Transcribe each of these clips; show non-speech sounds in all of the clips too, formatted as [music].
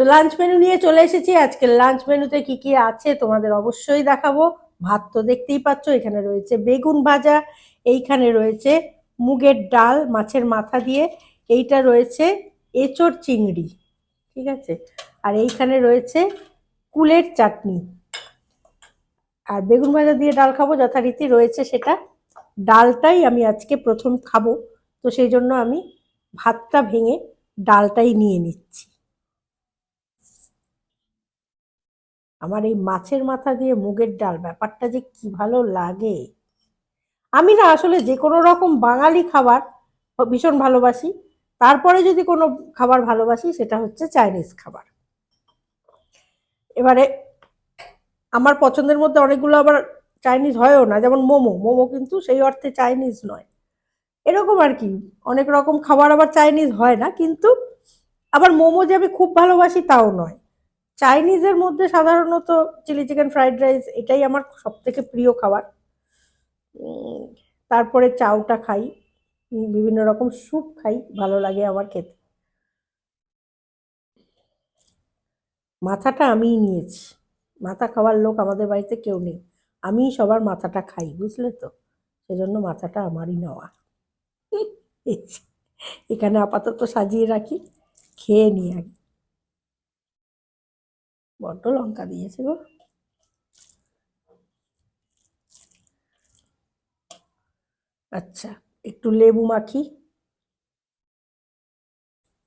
তো lunch menu নিয়ে চলে এসেছি। আজকে লাঞ্চ মেনুতে কি কি আছে তোমাদের অবশ্যই দেখাবো। ভাত তো দেখতেই পাচ্ছ, এখানে রয়েছে বেগুন ভাজা, এইখানে রয়েছে মুগের ডাল মাছের মাথা দিয়ে, এইটা রয়েছে এঁচড় চিংড়ি, ঠিক আছে? আর এইখানে রয়েছে কুলের চাটনি। আর বেগুন ভাজা দিয়ে ডাল খাব, যথারীতি রয়েছে সেটা। ডালটাই আমি আজকে প্রথম খাব, তো সেই জন্য আমি ভাতটা ভেঙে ডালটাই নিয়ে নিচ্ছি। আমার এই মাছের মাথা দিয়ে মুগের ডাল, ব্যাপারটা যে কি ভালো লাগে। আমি না আসলে যে কোনো রকম বাঙালি খাবার ভীষণ ভালোবাসি। তারপরে যদি কোনো খাবার ভালোবাসি, সেটা হচ্ছে চাইনিজ খাবার। এবারে আমার পছন্দের মধ্যে অনেকগুলো আবার চাইনিজ হয়ও না, যেমন মোমো। মোমো কিন্তু সেই অর্থে চাইনিজ নয়। এরকম আর কি, অনেক রকম খাবার আবার চাইনিজ হয় না, কিন্তু আবার মোমো যে আমি খুব ভালোবাসি, তাও নয়। চাইনিজের মধ্যে সাধারণত চিলি চিকেন ফ্রাইড রাইস এটাই আমার সব থেকে প্রিয় খাবার। তারপরে চাউটা খাই, বিভিন্ন রকম স্যুপ খাই, ভালো লাগে আমার খেতে। মাথাটা আমিই নিয়েছি। মাথা খাওয়ার লোক আমাদের বাড়িতে কেউ নেই। আমিই সবার মাথাটা খাই, বুঝলে তো? সেজন্য মাথাটা আমারই নেওয়া। [laughs] এখানে আপাতত সাজিয়ে রাখি, খেয়ে নিই আগে। বড্ড লঙ্কা দিয়েছে গো। আচ্ছা একটু লেবু মাখি।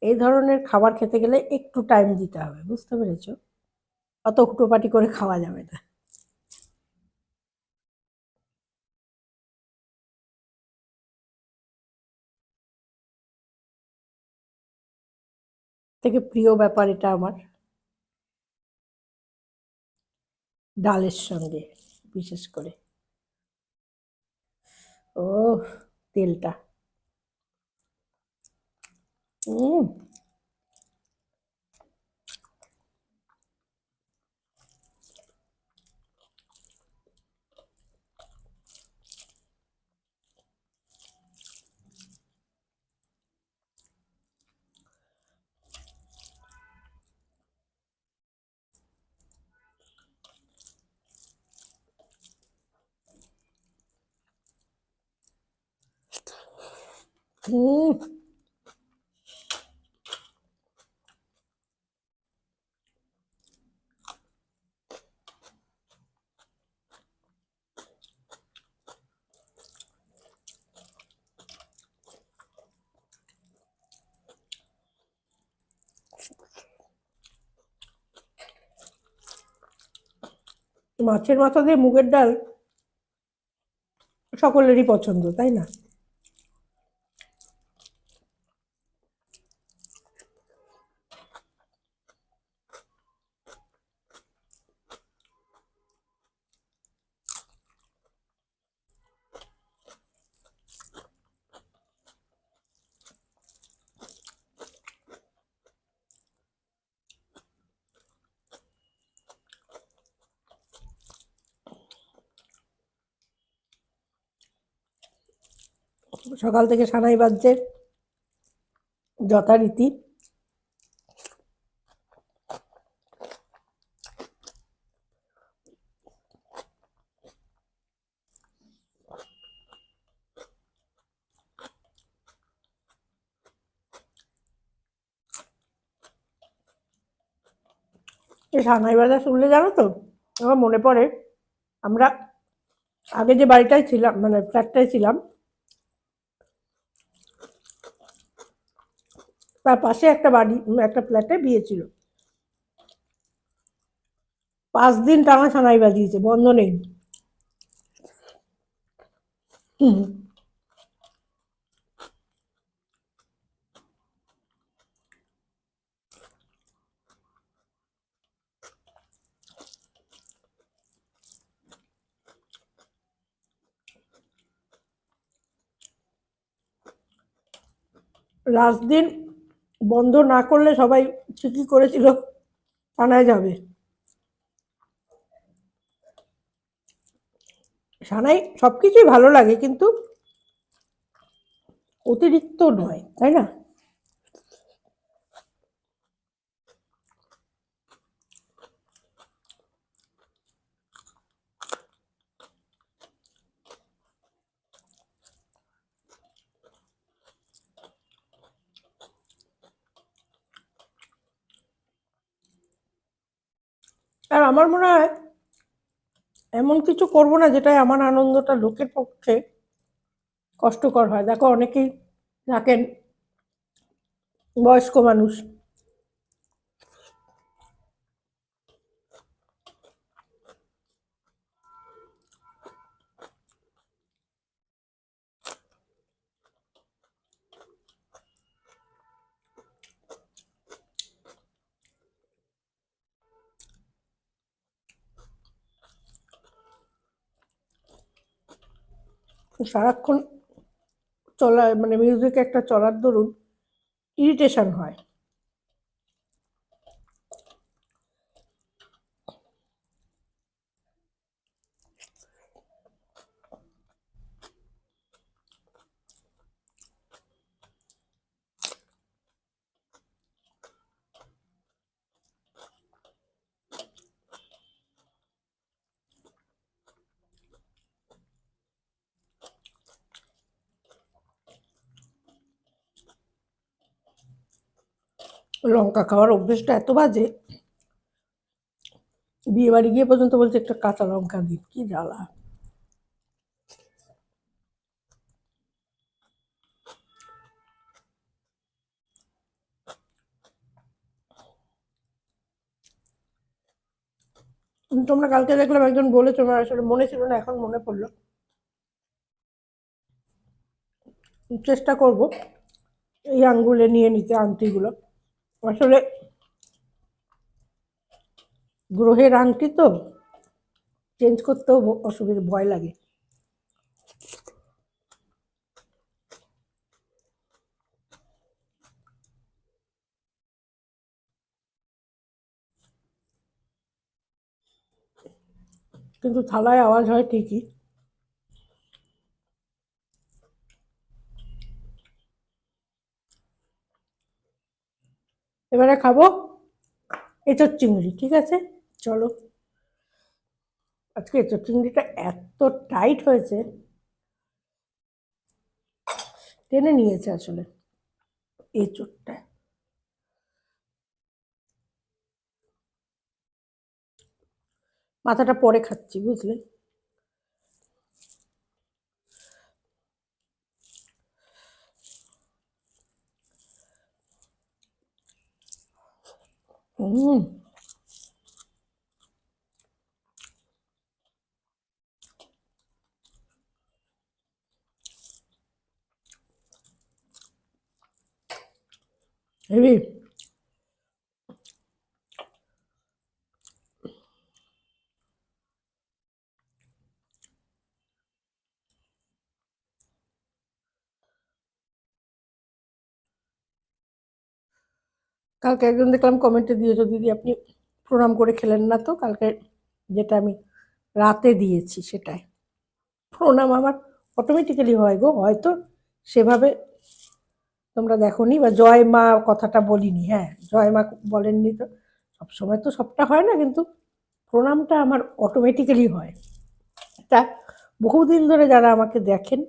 এই ধরনের খাবার খেতে গেলে একটু টাইম দিতে হবে, বুঝতে পেরেছ? অত হুটোপাটি করে খাওয়া যাবে না। থেকে প্রিয় ব্যাপার এটা আমার। ডালের সঙ্গে বিশেষ করে। ও তেলটা। হুম মাছের মাথা দিয়ে মুগের ডাল সকলেরই পছন্দ তাই না? সকাল থেকে সানাই বাজছে। যথারীতি। এই সানাই বাজা শুনলে জানো তো? আমার মনে পড়ে, আমরা আগে যে বাড়িটায় ছিলাম মানে ফ্ল্যাটটায় ছিলাম তার পাশে একটা বাড়ি একটা ফ্ল্যাটে বিয়ে ছিল। পাঁচ দিন টানা সানাই বাজিয়েছে, বন্ধ নেই। লাস্ট দিন বন্ধ না করলে সবাই ঠিকই করেছিল, থানায় যাবে। সানাই সব কিছুই ভালো লাগে, কিন্তু অতিরিক্ত নয়, তাই না আর আমার মনে হয় এমন কিছু করব না যেটাই আমার আনন্দটা লোকের পক্ষে কষ্টকর হয়। দেখো, অনেকেই থাকেন বয়স্ক মানুষ। সারাক্ষণ চলা মানে মিউজিক একটা চলার দরুন ইরিটেশন হয়। লঙ্কা খাওয়ার অভ্যেসটা এত বাজে। বিয়ে বাড়ি গিয়ে পর্যন্ত বলছে একটা কাঁচা লঙ্কা দিন, কি জ্বালা। তোমরা কালকে দেখলাম একজন বলেছ আমার আসলে মনে ছিল না, এখন মনে পড়ল। চেষ্টা করব এই আঙ্গুলে নিয়ে নিতে আংটিগুলো। আসলে গ্রহের আংটি তো চেঞ্জ করতেও অসুবিধা ভয় লাগে। কিন্তু থালায় আওয়াজ হয় ঠিকই। এবারে খাব এঁচোর চিংড়ি, ঠিক আছে? চলো। আজকে এঁচোর চিংড়িটা এত টাইট হয়েছে, টেনে নিয়েছে আসলে এঁচোরটা। মাথাটা পরে খাচ্ছি, বুঝলে? হুম হেবি কালকে একজন দেখলাম কমেন্টে দিয়েছ, দিদি আপনি প্রণাম করে খেলেন না তো? কালকে যেটা আমি রাতে দিয়েছি সেটাই। প্রণাম আমার অটোমেটিক্যালি হয় গো, হয়তো সেভাবে তোমরা দেখোনি বা জয় মা কথাটা বলিনি হ্যাঁ জয় মা বলেননি তো? সবসময় তো সবটা হয় না, কিন্তু প্রণামটা আমার অটোমেটিক্যালি হয়। তা বহুদিন ধরে যারা আমাকে দেখেন,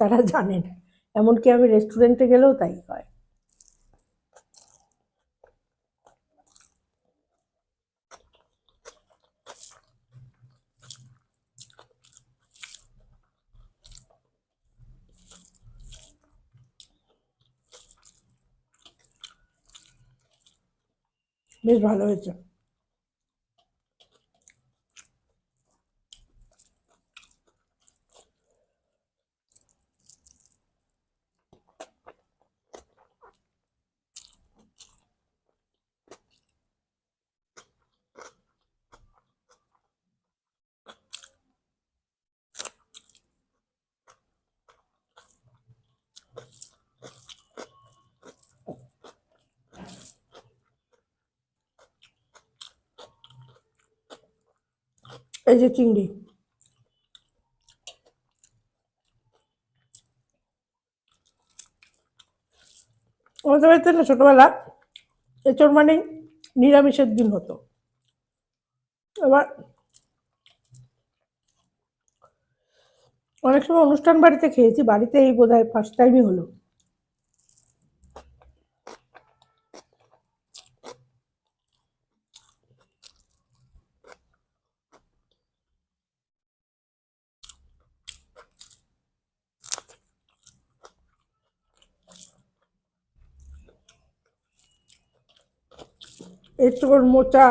তারা জানেন। এমনকি আমি রেস্টুরেন্টে গেলেও তাই হয়। বেশ ভালো হয়েছে। এই যে চিংড়ি। আমাদের বাড়িতে না ছোটবেলা এচোর মানে নিরামিষের দিন হতো। এবার অনেক সময় অনুষ্ঠান বাড়িতে খেয়েছি, বাড়িতে এই বোধ হয় ফার্স্ট টাইমই হলো। এঁচড় মোচা।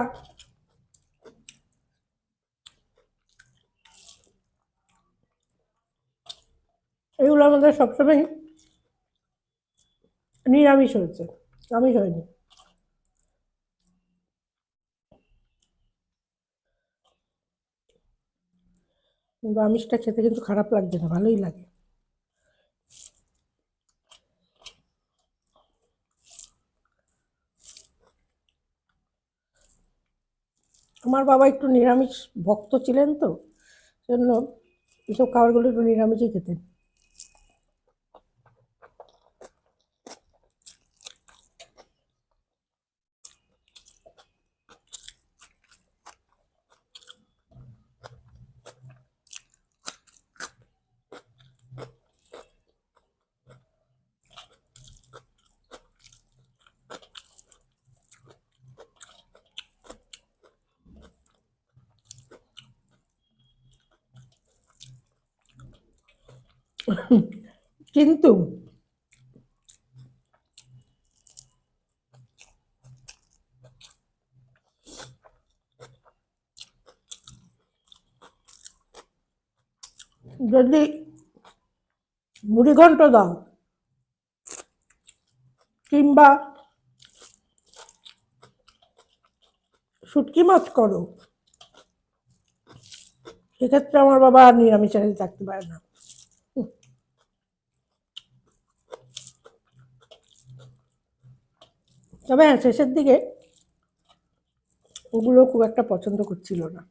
এগুলো আমাদের সবসময় নিরামিষ হয়েছে, আমিষ হয়নি। কিন্তু আমিষটা খেতে কিন্তু খারাপ লাগছে না, ভালোই লাগে। আমার বাবা একটু নিরামিষ ভক্ত ছিলেন তো জন্য এইসব খাবারগুলো একটু নিরামিষই খেতেন। কিন্তু যদি মুড়িঘণ্ট দাও কিংবা শুটকি মাছ করো, সেক্ষেত্রে আমার বাবা আর নিরামিষ থাকতে পারে না। তবে হ্যাঁ শেষের দিকে ওগুলো খুব একটা পছন্দ করছিল না।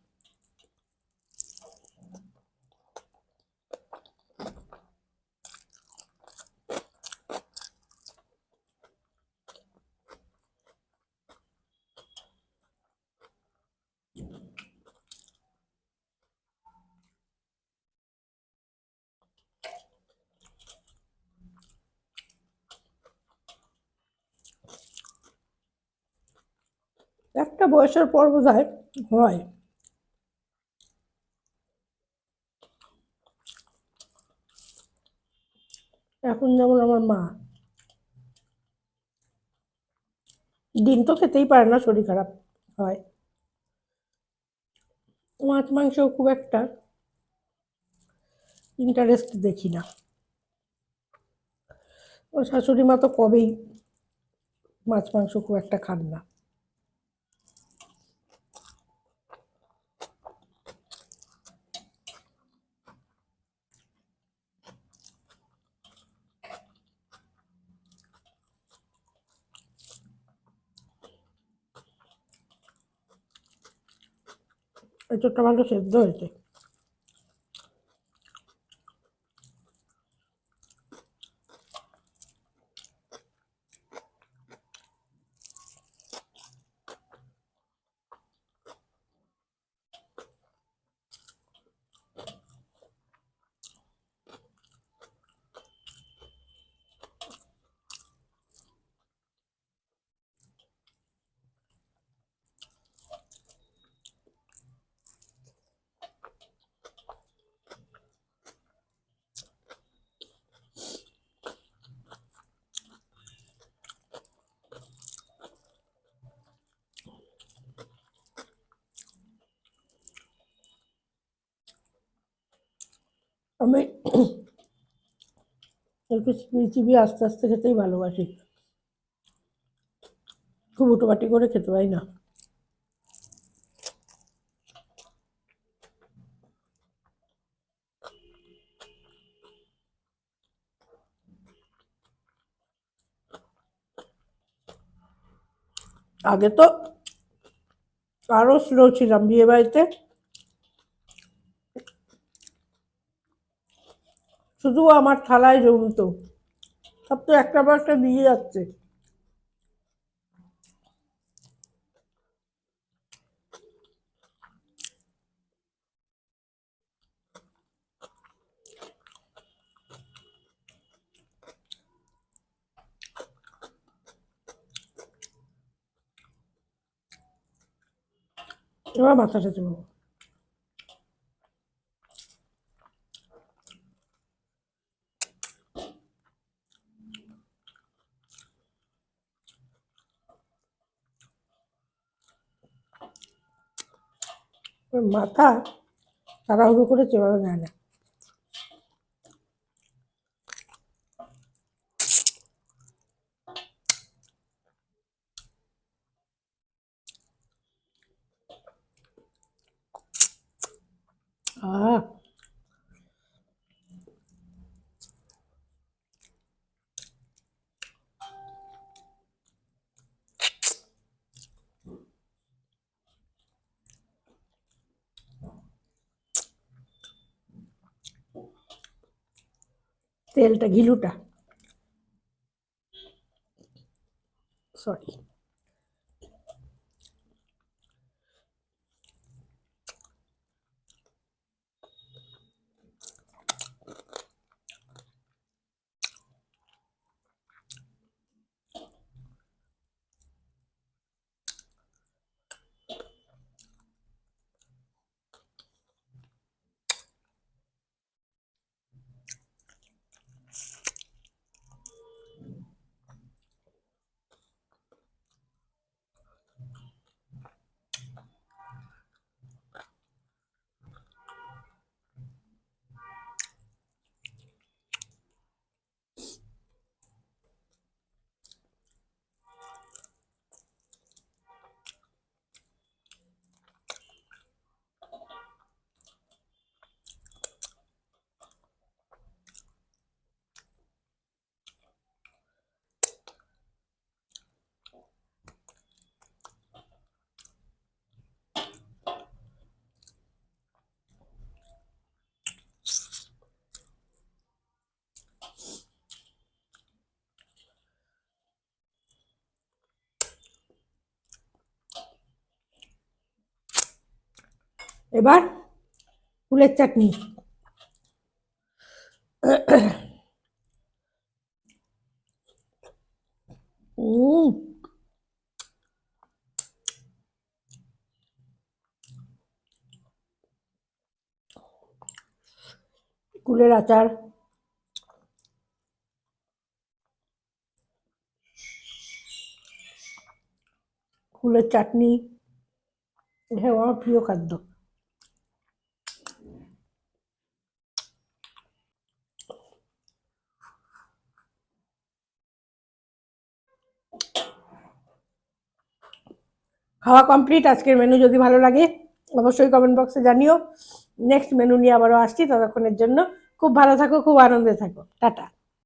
একটা বয়সের পর বোধ হয়। হয় এখন যেমন আমার মা, ডিম তো খেতেই পারে না, শরীর খারাপ হয়। মাছ মাংস খুব একটা ইন্টারেস্ট দেখি না। ওর শাশুড়ি মা তো কবেই মাছ, মাংস খুব একটা খান না। এতটা ভালো সেদ্ধ হয়েছে আমি একটু চিবিয়ে চিবিয়ে আস্তে আস্তে খেতেই ভালোবাসি। খুব উটোপাটি করে খেতে পারি না। আগে তো আরও স্লো ছিলাম বিয়ে বাড়িতে। শুধু আমার থালায় জমতো। সব তো একটা পর একটা দিয়ে যাচ্ছে। এবার মাথাটা চলবো মাথা তাড়াহুড়ো করে চড়ানো যায় না। তেলটা ঘিলুটা। সরি এবার ফুলের চাটনি। কুলের আচার। কুলের চাটনি। এটা আমার প্রিয় খাদ্য। খাওয়া কমপ্লিট আজকের মেনু যদি ভালো লাগে, অবশ্যই কমেন্ট বক্সে জানিও। নেক্সট মেনু নিয়ে আবারও আসছি ততক্ষণের জন্য। খুব ভালো থাকো, খুব আনন্দে থাকো। টাটা।